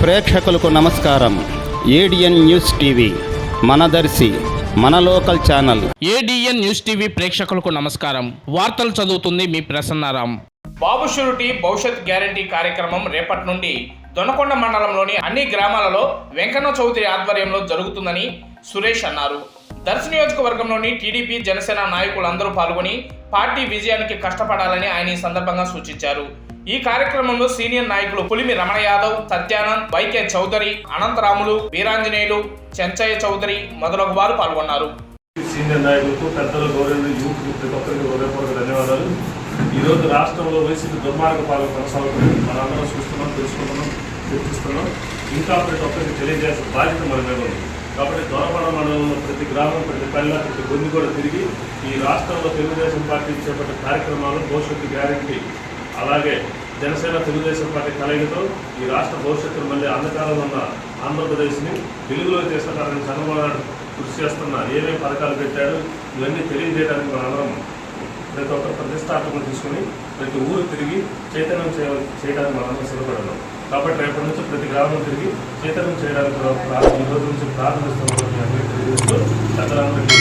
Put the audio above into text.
ప్రేక్షకులకు నమస్కారం. ADN news TV మనదర్శి మన local channel. ADN news TV ప్రేక్షకులకు నమస్కారం. వార్తలు చదువుతుంది మీ ప్రసన్నారాం. బాబు షూరిటీ భవిష్యత్ గ్యారంటీ కార్యక్రమం రేపటి నుండి దొనకొండ మండలంలోని అన్ని గ్రామాలలో వెంకన్న చౌదరి ఆధ్వర్యంలో జరుగుతుందని సురేష్ అన్నారు. దర్శి నియోజకవర్గంలోని టీడీపీ జనసేన నాయకులందరూ పాల్గొని పార్టీ విజయానికి కష్టపడాలని ఆయన ఈ సందర్భంగా సూచించారు. ఈ కార్యక్రమంలో సీనియర్ నాయకులు పులిమి రమణ యాదవ్ సత్యానంద్ వైకే చౌదరి అనంతరాములు వీరాంజనేయులు చెంచయ్య చౌదరి మొదలగు వారు పాల్గొన్నారు. సీనియర్ నాయకులకు పెద్దల గౌరవ యూత్ ప్రతి ఒక్కరికి హృదయపూర్వక ధన్యవాదాలు. ఈరోజు రాష్ట్రంలో వైసీపీ దుర్మార్గ పాలన కొనసాగుతుంది. మనందరం చూస్తున్నాం తెలుసుకుంటున్నాం చర్చిస్తున్నాం. ఇంకా ప్రతి ఒక్కరికి తెలియజేసిన బాధ్యత మన మీద ఉంది. కాబట్టి దొరపడ మండలంలో ప్రతి గ్రామం ప్రతి పల్లె ప్రతి గుండి కూడా తిరిగి ఈ రాష్ట్రంలో తెలుగుదేశం పార్టీ చేపట్టే కార్యక్రమాలు భవిష్యత్తు గ్యారంటీ అలాగే జనసేన తెలుగుదేశం పార్టీ కలయికతో ఈ రాష్ట్ర భవిష్యత్తును మళ్ళీ అంధకారంలో ఉన్న ఆంధ్రప్రదేశ్ని వెలుగులో తీసుకురావడానికి చంద్రబాబు నాయుడు కృషి చేస్తున్న ఏమేమి పథకాలు పెట్టాడు ఇవన్నీ తెలియజేయడానికి మనందరం ప్రతి ఒక్క ప్రతిష్టాత్మకం తీసుకుని ప్రతి ఊరు తిరిగి చైతన్యం చేయ చేయడానికి మనందరం సిద్ధపడదాం కాబట్టి రేపటి నుంచి ప్రతి గ్రామం తిరిగి చైతన్యం చేయడానికి కూడా ఈ రోజు నుంచి ప్రారంభిస్తున్నాం అందరికీ తెలియజేస్తూ